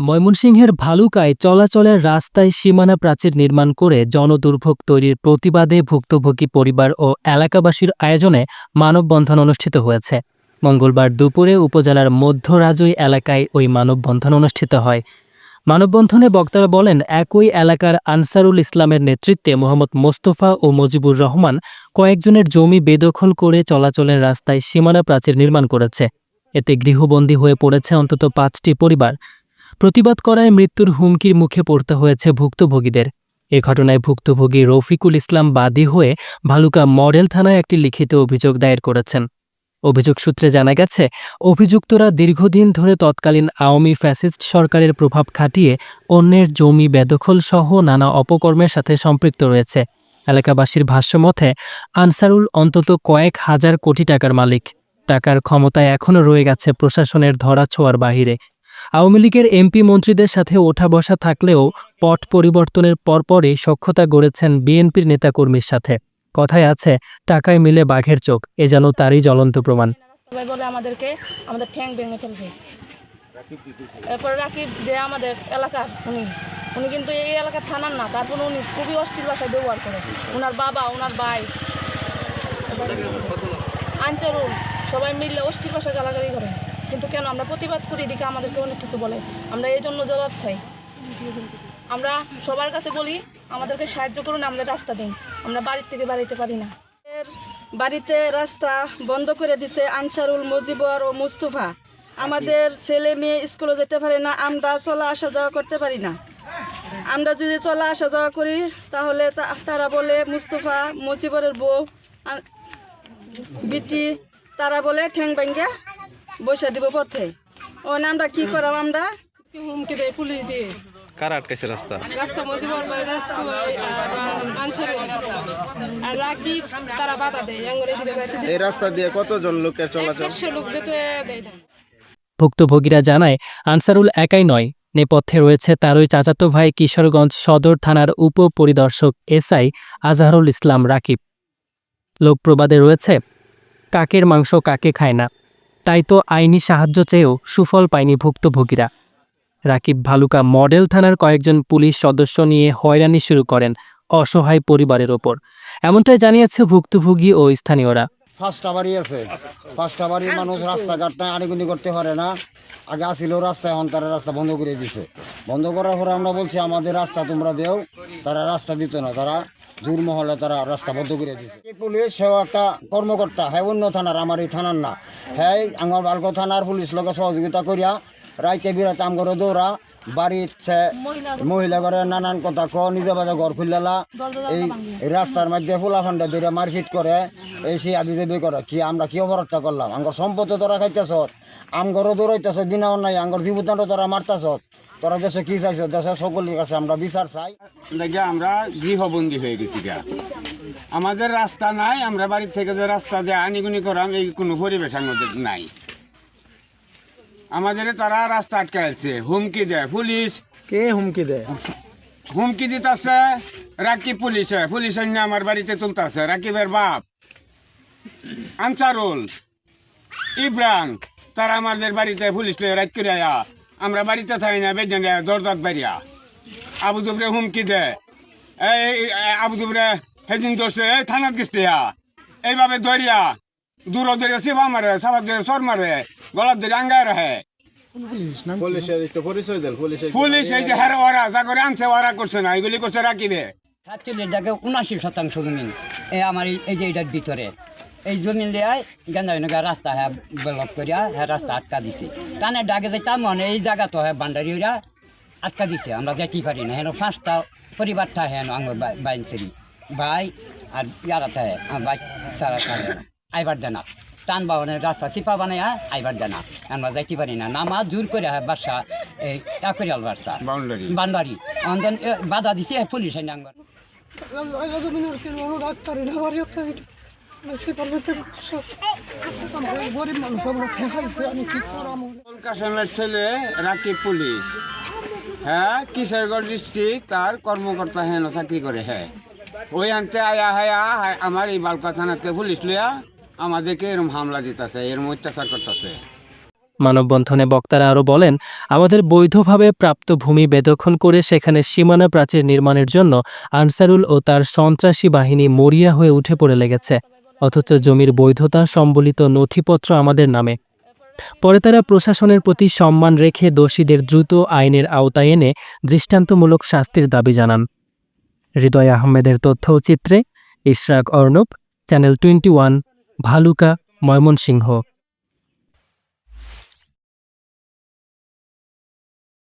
ময়মনসিংহের ভালুকায় চলাচলের রাস্তায় সীমানা প্রাচীর নির্মাণ করে জনদুর্ভোগ তৈরির প্রতিবাদে ভুক্তভোগী পরিবার ও এলাকাবাসীর আয়োজনে মানববন্ধন অনুষ্ঠিত হয়েছে। মঙ্গলবার দুপুরে উপজেলার মধ্যরাজই এলাকায় ওই মানববন্ধন অনুষ্ঠিত হয়। মানববন্ধনে বক্তারা বলেন, একই এলাকার আনসারুল ইসলামের নেতৃত্বে মোহাম্মদ মোস্তফা ও মজিবুর রহমান কয়েকজনের জমি বেদখল করে চলাচলের রাস্তায় সীমানা প্রাচীর নির্মাণ করেছে। এতে গৃহবন্দী হয়ে পড়েছে অন্তত পাঁচটি পরিবার। প্রতিবাদ করায় মৃত্যুর হুমকির মুখে পড়তে হয়েছে ভুক্তভোগীদের। এ ঘটনায় ভুক্তভোগী রফিকুল ইসলাম বাদী হয়ে ভালুকা মডেল থানায় একটি লিখিত অভিযোগ দায়ের করেছেন। অভিযোগ সূত্রে জানা গেছে, অভিযুক্তরা দীর্ঘদিন ধরে তৎকালীন আওয়ামী ফ্যাসিস্ট সরকারের প্রভাব খাটিয়ে অন্যের জমি বেদখল সহ নানা অপকর্মের সাথে সম্পৃক্ত রয়েছে। এলাকাবাসীর ভাষ্যমতে আনসারুল অন্তত কয়েক হাজার কোটি টাকার মালিক। টাকার ক্ষমতায় এখনও রয়ে গেছে প্রশাসনের ধরা ছোঁয়ার বাহিরে। আওয়ামী লীগের এমপি মন্ত্রীদের সাথে ওঠা বসা থাকলেও পট পরিবর্তনের পরপরই সখ্যতা গড়েছেন বিএনপির নেতাকর্মীর সাথে। কথায় আছে, টাকায় মিলে বাঘের চোখ, এ যেন তারই জ্বলন্ত প্রমাণ। এরপর রাকিব যে আমাদের এলাকার উনি উনি কিন্তু এই এলাকার থানার না, তারপর উনি খুবই অস্থির ভাষায় ব্যবহার করে। ওনার বাবা ওনার ভাই আঞ্চরুল সবাই মিললে অস্থির ভাষায় গালাগালি করে। কিন্তু কেন আমরা প্রতিবাদ করি, এদিকে আমাদেরকে অনেক কিছু বলে। আমরা এই জন্য জবাব চাই। আমরা সবার কাছে বলি, আমাদেরকে সাহায্য করুন আমাদের রাস্তা দিন আমরা বাড়ির থেকে বাড়িতে পারি না। বাড়িতে রাস্তা বন্ধ করে দিছে আনসারুল, মুজিবর ও মুস্তফা। আমাদের ছেলে মেয়ে স্কুলে যেতে পারে না, আমরা চলা আসা যাওয়া করতে পারি না। আমরা যদি চলা আসা যাওয়া করি, তাহলে তারা বলে মুস্তফা, মুজিবরের বউ বিটি, তারা বলে ঠ্যাং ভাঙ্গা বসে দিব পথে। ও আমরা কি করাম আমরা হুমকি দেয় পুলিশ দিয়ে। কারা আটকাইছে রাস্তা? রাস্তা মজিবর ভাই রাস্তা আর রাকি তারা বাধা দেয় আঙ্গুরে এই রাস্তা দিয়ে কতজন লোকের চলাচল? দেড়শো লোক যেতে দেয় ভুক্তভোগীরা জানায় আনসারুল একাই নয় নেপথ্যে রয়েছে তারই চাচাতো ভাই কিশোরগঞ্জ সদর থানার উপপরিদর্শক এসআই আজহারুল ইসলাম রাকিব। লোকপ্রবাদে রয়েছে কাকের মাংস কাকে খায় না? তাই তো আইনি সাহায্য চেয়েও সুফল পায়নি ভুক্তভোগীরা। রাকিব ভালুকা মডেল থানার কয়েকজন পুলিশ সদস্য নিয়ে হয়রানি শুরু করেন অসহায় পরিবারের ওপর। এমনটাই জানিয়েছে ভুক্তভোগী ও স্থানীয়রা। পাঁচটা বাড়ি আছে। পাঁচটা বাড়ির মানুষ রাস্তাঘাটটা আনিগুনি করতে পারে না। আগে আসিল রাস্তা এখন তারা রাস্তা বন্ধ করে দিছে। বন্ধ করার পরে আমরা বলছি, আমাদের রাস্তা তোমরা দেও। তারা রাস্তা দিত না। তারা জোর মহলে তারা রাস্তা বন্ধ করে এই পুলিশ সেও একটা কর্মকর্তা হ্যাঁ অন্য থানার আমার এই থানার না। হ্যাঁ আমার বালকো থানার পুলিশ লোকের সহযোগিতা করিয়া রাইতে বিরাতে আমগরে দৌড়া, বাড়ির মহিলা ঘরে নানান কথা ক নিজে বাজে ঘর খুললা এই রাস্তার মধ্যে ফুলা ফান্ডা ধরে মারপিট করে, এই সে আবি যাবি করে, কি আমরা কি অপরাধটা করলাম? আঙ্গর সম্পত্তি তোরা খাইতেছ আমগরও দৌড়াইতেছ বিনা অন্যায় আঙ্গর জীবদান্ত তোরা মারতেছ তোরা দেশে কি চাইছ? দেশের সকলের কাছে আমরা বিচার চাই। দেখে আমরা গৃহবন্দী হয়ে গেছি গা। আমাদের রাস্তা নাই আমরা বাড়ির থেকে যে রাস্তা দিয়ে আনিগুনি করাম এই কোনো পরিবেশ আমাদের নাই। আমাদের তারা রাস্তা আটকাইছে হুমকি দেয় পুলিশ। কে হুমকি দেয়? হুমকি দিতেছে রাকিব পুলিশে। পুলিশ অন্য আমার বাড়িতে তুলতেছে রাকিবের বাপ। আনসারুল ইব্রান তারা আমাদের বাড়িতে পুলিশ রাত করে আয়া। আমরা বাড়িতে থাকি না বেদন দরজাত বাড়িয়া। আবু দুবরে হুমকি দে। এই আবু দুবরে সেদিন ধরছে এই থানাত গেছে এইভাবে ধরিয়া দূর ধরে সিবা মারে সাবাত ধরে সর মারে গলাপ ধরে আঙ্গায় রাখে। পুলিশের একটু পরিচয় দেন পুলিশের পুলিশ এই যে হারে ওরা যা করে আনছে ওরা করছে না এগুলি করছে রাকিবে। সাতচল্লিশ জায়গায় উনাশি শতাংশ জমিন এই আমার এই- এই যে এটার ভিতরে। এই জমিন লিয়ায় গেন্দাইনগা রাস্তা হ্যাঁ ব্লক করিয়া হ্যাঁ রাস্তা আটকা দিছে। টানে ডাকে যাইতাম মানে এই জায়গা তো হ্যাঁ বান্ডারি ওরা আটকা দিছে। আমরা যেতেই পারি না। হেন পাঁচটা পরিবার থাকে হেন আমার বাইন সেরি ভাই আর ইয়ারা থাকে আমার থাকে আইবার জানা টান বাবানের রাস্তা চিপা বানায় আইবার জানা আমরা যাইতে পারি না। নামা দূর করে হ্যাঁ বাসা এই টাকরিয়াল বাসা। বান্ডারি অন্তন বাধা দিছে পুলিশ আইন আঙ্গর ছেলে রাকিব পুলিশ হ্যাঁ তার কর্মকর্তা হেন চাকরি করে হ্যাঁ। ওই আনতে আয়া হায়া আমার এই বালকা থানাতে পুলিশ লইয়া আমাদেরকে এরম হামলা দিতেছে, এরম অত্যাচার করতেছে। মানববন্ধনে বক্তারা আরও বলেন, আমাদের বৈধভাবে প্রাপ্ত ভূমি বেদখল করে সেখানে সীমানা প্রাচীর নির্মাণের জন্য আনসারুল ও তার সন্ত্রাসী বাহিনী মরিয়া হয়ে উঠে পড়ে লেগেছে। অথচ জমির বৈধতা সম্বলিত নথিপত্র আমাদের নামে। পরে তারা প্রশাসনের প্রতি সম্মান রেখে দোষীদের দ্রুত আইনের আওতায় এনে দৃষ্টান্তমূলক শাস্তির দাবি জানান। হৃদয় আহমেদের তথ্যচিত্রে Ishrak Arnob, channel twenty one, Bhaluka, Mymensingh.